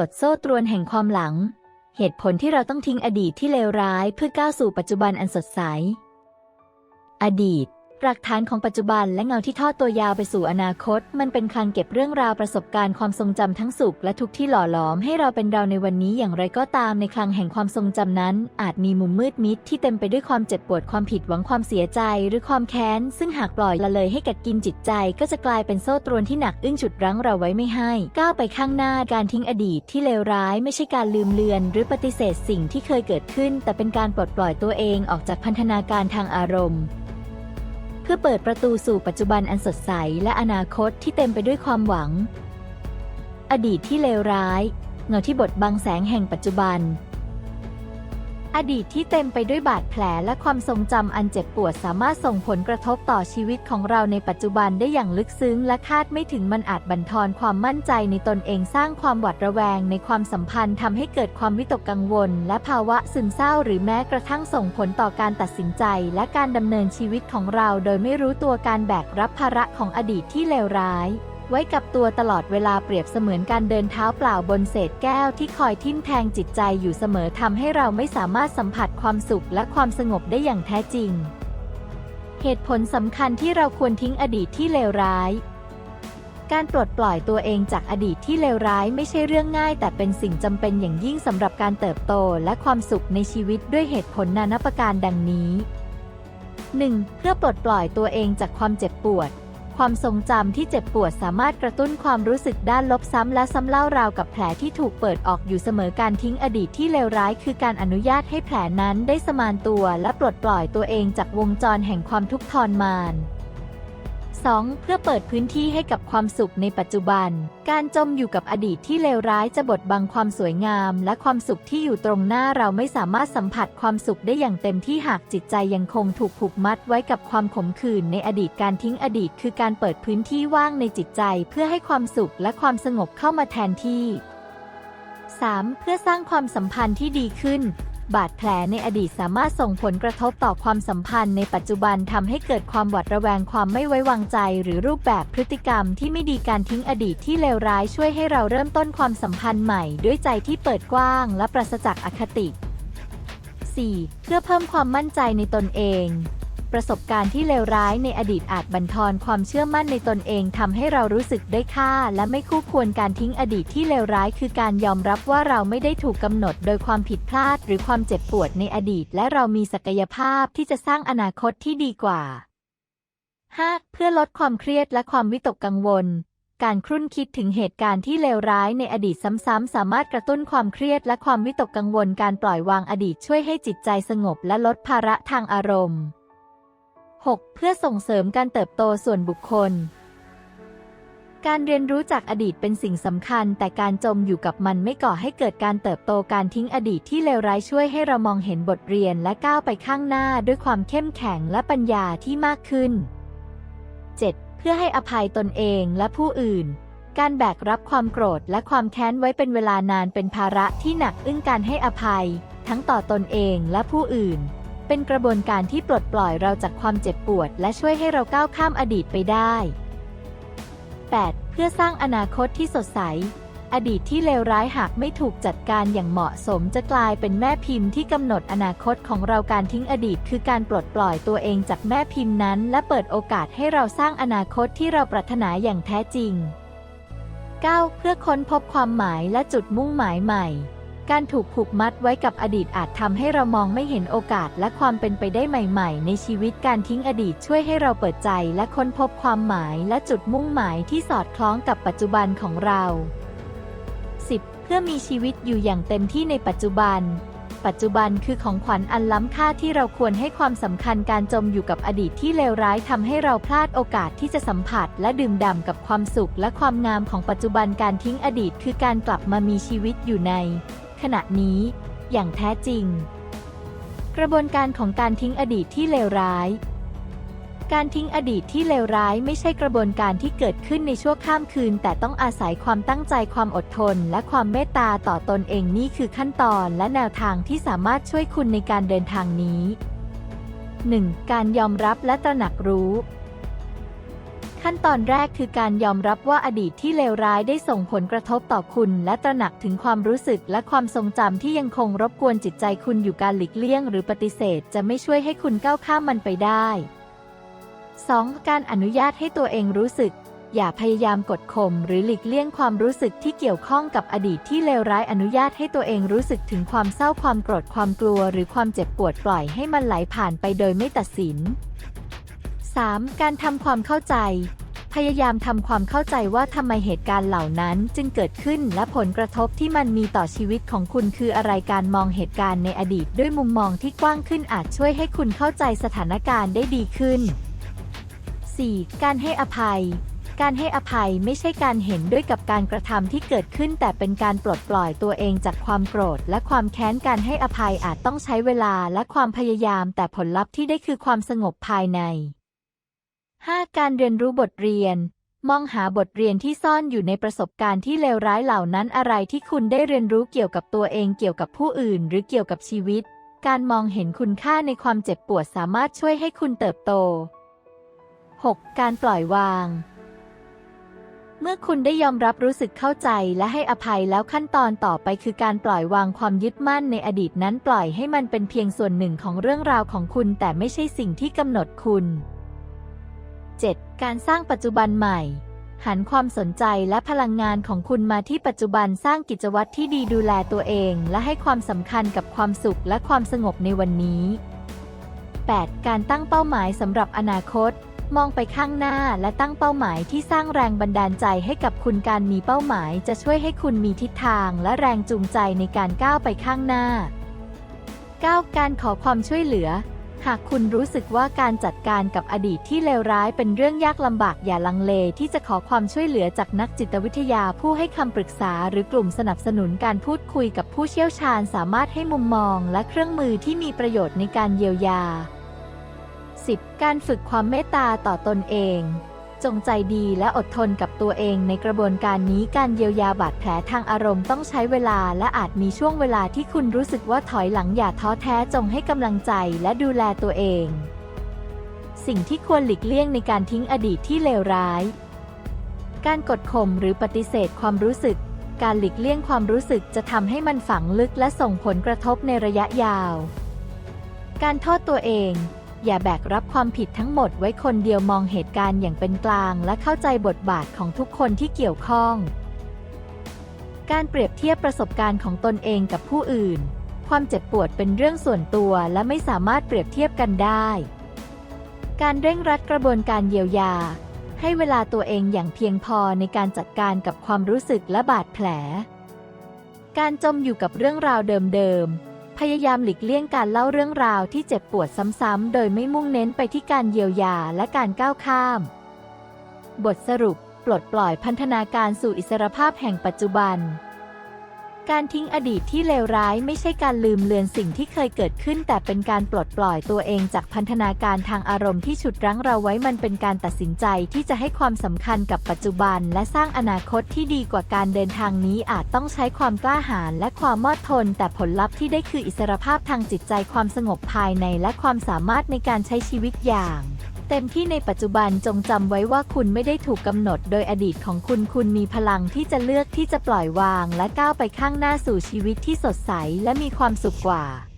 ลดโซ่ตรวนแห่งความหลัง เหตุผลที่เราต้องทิ้งอดีตที่เลวร้ายเพื่อก้าวสู่ปัจจุบันอันสดใส อดีต หลักฐานของปัจจุบันและเงาที่ทอดตัวยาวไปสู่อนาคต มันเป็นคลังเก็บเรื่องราวประสบการณ์ความทรงจำทั้งสุขและทุกข์ที่หล่อหลอมให้เราเป็นเราในวันนี้อย่างไรก็ตามในคลังแห่งความทรงจำนั้น อาจมีมุมมืดมิดที่เต็มไปด้วยความเจ็บปวดความผิดหวังความเสียใจ หรือความแค้น ซึ่งหากปล่อยละเลยให้กัดกินจิตใจ ก็จะกลายเป็นโซ่ตรวนที่หนักอึ้งฉุดรั้งเราไว้ไม่ให้ก้าวไปข้างหน้าการทิ้งอดีตที่เลวร้าย ไม่ใช่การลืมเลือน หรือปฏิเสธสิ่งที่เคยเกิดขึ้น แต่เป็นการปลดปล่อยตัวเองออกจากพันธนาการทางอารมณ์ พื่อเปิดประตูสู่ปัจจุบันอันสดใสและอนาคตที่เต็มไปด้วยความหวัง อดีตที่เลวร้าย เงาที่บดบังแสงแห่งปัจจุบัน อดีตที่เต็มไปด้วยบาดแผลและความทรงจำอันเจ็บปวดสามารถส่งผลกระทบต่อชีวิตของเราในปัจจุบันได้อย่างลึกซึ้ง และคาดไม่ถึงมันอาจบั่นทอนความมั่นใจในตนเองสร้างความหวาดระแวง ในความสัมพันธ์ทำให้เกิดความวิตกกังวล และภาวะซึมเศร้า หรือแม้กระทั่งส่งผลต่อการตัดสินใจ และการดำเนินชีวิตของเรา โดยไม่รู้ตัวการแบกรับภาระของอดีตที่เลวร้าย ไว้กับตัวตลอดเวลาเปรียบเสมือนการเดินเท้าเปล่าบนเศษแก้วที่คอยทิ่มแทงจิตใจอยู่เสมอทำให้เราไม่สามารถสัมผัสความสุขและความสงบได้อย่างแท้จริง เหตุผลสำคัญที่เราควรทิ้งอดีตที่เลวร้าย การปลดปล่อยตัวเองจากอดีตที่เลวร้ายไม่ใช่เรื่องง่าย แต่เป็นสิ่งจำเป็นอย่างยิ่งสำหรับการเติบโตและความสุขในชีวิตด้วยเหตุผลนานาประการดังนี้ 1. เพื่อปลดปล่อยตัวเองจากความเจ็บปวด ความทรงจำที่เจ็บปวดสามารถกระตุ้นความรู้สึกด้านลบซ้ำและซ้ำเล่าราวกับแผลที่ถูกเปิดออกอยู่เสมอการทิ้งอดีตที่เลวร้าย คือการอนุญาตให้แผลนั้นได้สมานตัว และปลดปล่อยตัวเองจากวงจรแห่งความทุกข์ทรมาน 2. เพื่อเปิดพื้นที่ให้กับความสุขในปัจจุบัน การจมอยู่กับอดีตที่เลวร้ายจะบดบังความสวยงาม และความสุขที่อยู่ตรงหน้าเราไม่สามารถสัมผัสความสุขได้อย่างเต็มที่หากจิตใจยังคงถูกผูกมัดไว้กับความขมขื่นในอดีตการทิ้งอดีต คือการเปิดพื้นที่ว่างในจิตใจเพื่อให้ความสุขและความสงบเข้ามาแทนที่ 3. เพื่อสร้างความสัมพันธ์ที่ดีขึ้น บาดแผลในอดีตสามารถส่งผลกระทบต่อความสัมพันธ์ในปัจจุบันทำให้เกิดความหวาดระแวงความไม่ไว้วางใจ หรือรูปแบบพฤติกรรมที่ไม่ดีการทิ้งอดีตที่เลวร้ายช่วยให้เราเริ่มต้นความสัมพันธ์ใหม่ ด้วยใจที่เปิดกว้างและปราศจากอคติ 4. เพื่อเพิ่มความมั่นใจในตนเอง ประสบการณ์ที่เลวร้ายในอดีตอาจบั่นทอนความเชื่อมั่นในตนเองทำให้เรารู้สึกได้ค่า และไม่คู่ควรการทิ้งอดีตที่เลวร้าย คือการยอมรับว่าเราไม่ได้ถูกกำหนดโดยความผิดพลาด หรือความเจ็บปวดในอดีต และเรามีศักยภาพที่จะสร้างอนาคตที่ดีกว่า 5. เพื่อลดความเครียดและความวิตกกังวล การครุ่นคิดถึงเหตุการณ์ที่เลวร้ายในอดีตซ้ำๆ สามารถกระตุ้นความเครียดและความวิตกกังวล การปล่อยวางอดีตช่วยให้จิตใจสงบและลดภาระทางอารมณ์ 6. เพื่อส่งเสริมการเติบโตส่วนบุคคล การเรียนรู้จากอดีตเป็นสิ่งสำคัญ แต่การจมอยู่กับมันไม่ก่อให้เกิดการเติบโตการทิ้งอดีตที่เลวร้ายช่วยให้เรามองเห็นบทเรียนและก้าวไปข้างหน้าด้วยความเข้มแข็งและปัญญาที่มากขึ้น 7. เพื่อให้อภัยตนเองและผู้อื่นการแบกรับความโกรธและความแค้นไว้เป็นเวลานานเป็นภาระที่หนักอึ้งการให้อภัย ทั้งต่อตนเองและผู้อื่น เป็นกระบวนการที่ปลดปล่อยเราจากความเจ็บปวด และช่วยให้เราก้าวข้ามอดีตไปได้ 8. เพื่อสร้างอนาคตที่สดใส อดีตที่เลวร้ายหากไม่ถูกจัดการอย่างเหมาะสมจะกลายเป็นแม่พิมพ์ที่กำหนดอนาคตของเราการทิ้งอดีต คือการปลดปล่อยตัวเองจากแม่พิมพ์นั้น และเปิดโอกาสให้เราสร้างอนาคตที่เราปรารถนาอย่างแท้จริง 9. เพื่อค้นพบความหมายและจุดมุ่งหมายใหม่ การถูกผูกมัดไว้กับอดีตอาจทำให้เรามองไม่เห็นโอกาสและความเป็นไปได้ใหม่ๆ ในชีวิตการทิ้งอดีตช่วยให้เราเปิดใจและค้นพบความหมายและจุดมุ่งหมายที่สอดคล้องกับปัจจุบันของเรา 10. เพื่อมีชีวิตอยู่อย่างเต็มที่ในปัจจุบัน ปัจจุบันคือของขวัญอันล้ำค่าที่เราควรให้ความสำคัญการจมอยู่กับอดีตที่เลวร้ายทำให้เราพลาดโอกาสที่จะสัมผัส และดื่มด่ำกับความสุขและความงามของปัจจุบันการทิ้งอดีตคือการกลับมามีชีวิตอยู่ใน ขณะนี้ อย่างแท้จริง กระบวนการของการทิ้งอดีตที่เลวร้าย การทิ้งอดีตที่เลวร้ายไม่ใช่กระบวนการที่เกิดขึ้นในชั่วข้ามคืน แต่ต้องอาศัยความตั้งใจความอดทน และความเมตตาต่อตนเองนี่คือขั้นตอนและแนวทางที่สามารถช่วยคุณในการเดินทางนี้ 1. การยอมรับและตระหนักรู้ ขั้นตอนแรกคือการยอมรับว่าอดีตที่เลวร้ายได้ส่งผลกระทบต่อคุณ และตระหนักถึงความรู้สึกและความทรงจำที่ยังคงรบกวนจิตใจคุณอยู่การหลีกเลี่ยง หรือปฏิเสธจะไม่ช่วยให้คุณก้าวข้ามมันไปได้ 2. การอนุญาตให้ตัวเองรู้สึก อย่าพยายามกดข่มหรือหลีกเลี่ยงความรู้สึกที่เกี่ยวข้องกับอดีตที่เลวร้ายอนุญาตให้ตัวเองรู้สึกถึงความเศร้าความโกรธความกลัว หรือความเจ็บปวดปล่อยให้มันไหลผ่านไปโดยไม่ตัดสิน 3. การทำความเข้าใจ พยายามทำความเข้าใจว่าทำไมเหตุการณ์เหล่านั้นจึงเกิดขึ้นและผลกระทบที่มันมีต่อชีวิตของคุณคืออะไรการมองเหตุการณ์ในอดีตด้วยมุมมองที่กว้างขึ้นอาจช่วยให้คุณเข้าใจสถานการณ์ได้ดีขึ้น 4. การให้อภัย การให้อภัยไม่ใช่การเห็นด้วยกับการกระทำที่เกิดขึ้น แต่เป็นการปลดปล่อยตัวเองจากความโกรธ และความแค้นการให้อภัยอาจต้องใช้เวลาและความพยายาม แต่ผลลัพธ์ที่ได้คือความสงบภายใน 5. การเรียนรู้บทเรียน มองหาบทเรียนที่ซ่อนอยู่ในประสบการณ์ที่เลวร้ายเหล่านั้นอะไรที่คุณได้เรียนรู้เกี่ยวกับตัวเองเกี่ยวกับผู้อื่น หรือเกี่ยวกับชีวิต การมองเห็นคุณค่าในความเจ็บปวดสามารถช่วยให้คุณเติบโต 6. การปล่อยวาง เมื่อคุณได้ยอมรับรู้สึกเข้าใจและให้อภัยแล้วขั้นตอนต่อไปคือการปล่อยวางความยึดมั่นในอดีตนั้นปล่อยให้มันเป็นเพียงส่วนหนึ่งของเรื่องราวของคุณ แต่ไม่ใช่สิ่งที่กำหนดคุณ 7. การสร้างปัจจุบันใหม่ หันความสนใจและพลังงานของคุณมาที่ปัจจุบันสร้างกิจวัตรที่ดีดูแลตัวเอง และให้ความสำคัญกับความสุขและความสงบในวันนี้ 8. การตั้งเป้าหมายสำหรับอนาคต มองไปข้างหน้าและตั้งเป้าหมายที่สร้างแรงบันดาลใจให้กับคุณการมีเป้าหมายจะช่วยให้คุณมีทิศทางและแรงจูงใจในการก้าวไปข้างหน้า 9. การขอความช่วยเหลือ หากคุณรู้สึกว่าการจัดการกับอดีตที่เลวร้ายเป็นเรื่องยากลำบากอย่าลังเลที่จะขอความช่วยเหลือจากนักจิตวิทยาผู้ให้คำปรึกษา หรือกลุ่มสนับสนุนการพูดคุยกับผู้เชี่ยวชาญสามารถให้มุมมองและเครื่องมือที่มีประโยชน์ในการเยียวยา 10. การฝึกความเมตตาต่อตนเอง จงใจดีและอดทนกับตัวเองในกระบวนการนี้การเยียวยาบาดแผลทางอารมณ์ต้องใช้เวลาและอาจมีช่วงเวลาที่คุณรู้สึกว่าถอยหลังอย่าท้อแท้จงให้กำลังใจและดูแลตัวเอง สิ่งที่ควรหลีกเลี่ยงในการทิ้งอดีตที่เลวร้าย การกดข่มหรือปฏิเสธความรู้สึก การหลีกเลี่ยงความรู้สึกจะทำให้มันฝังลึกและส่งผลกระทบในระยะยาว การโทษตัวเอง อย่าแบกรับความผิดทั้งหมดไว้คนเดียวมองเหตุการณ์อย่างเป็นกลาง และเข้าใจบทบาทของทุกคนที่เกี่ยวข้อง การเปรียบเทียบประสบการณ์ของตนเองกับผู้อื่น ความเจ็บปวดเป็นเรื่องส่วนตัวและไม่สามารถเปรียบเทียบกันได้ การเร่งรัดกระบวนการเยียวยา ให้เวลาตัวเองอย่างเพียงพอในการจัดการกับความรู้สึกและบาดแผล การจมอยู่กับเรื่องราวเดิมๆ พยายามหลีกเลี่ยงการเล่าเรื่องราวที่เจ็บปวดซ้ำๆ โดยไม่มุ่งเน้นไปที่การเยียวยาและการก้าวข้าม บทสรุป ปลดปล่อยพันธนาการสู่อิสรภาพแห่งปัจจุบัน การทิ้งอดีตที่เลวร้ายไม่ใช่การลืมเลือนสิ่งที่เคยเกิดขึ้น แต่เป็นการปลดปล่อยตัวเองจากพันธนาการทางอารมณ์ที่ฉุดรั้งเราไว้มันเป็นการตัดสินใจที่จะให้ความสำคัญกับปัจจุบัน และสร้างอนาคตที่ดีกว่าการเดินทางนี้อาจต้องใช้ความกล้าหาญและความมอดทน แต่ผลลัพธ์ที่ได้คืออิสรภาพทางจิตใจความสงบภายในและความสามารถในการใช้ชีวิตอย่าง เต็มที่ในปัจจุบันจงจำไว้ว่าคุณไม่ได้ถูกกำหนดโดยอดีตของคุณ คุณมีพลังที่จะเลือกที่จะปล่อยวางและก้าวไปข้างหน้าสู่ชีวิตที่สดใสและมีความสุขกว่า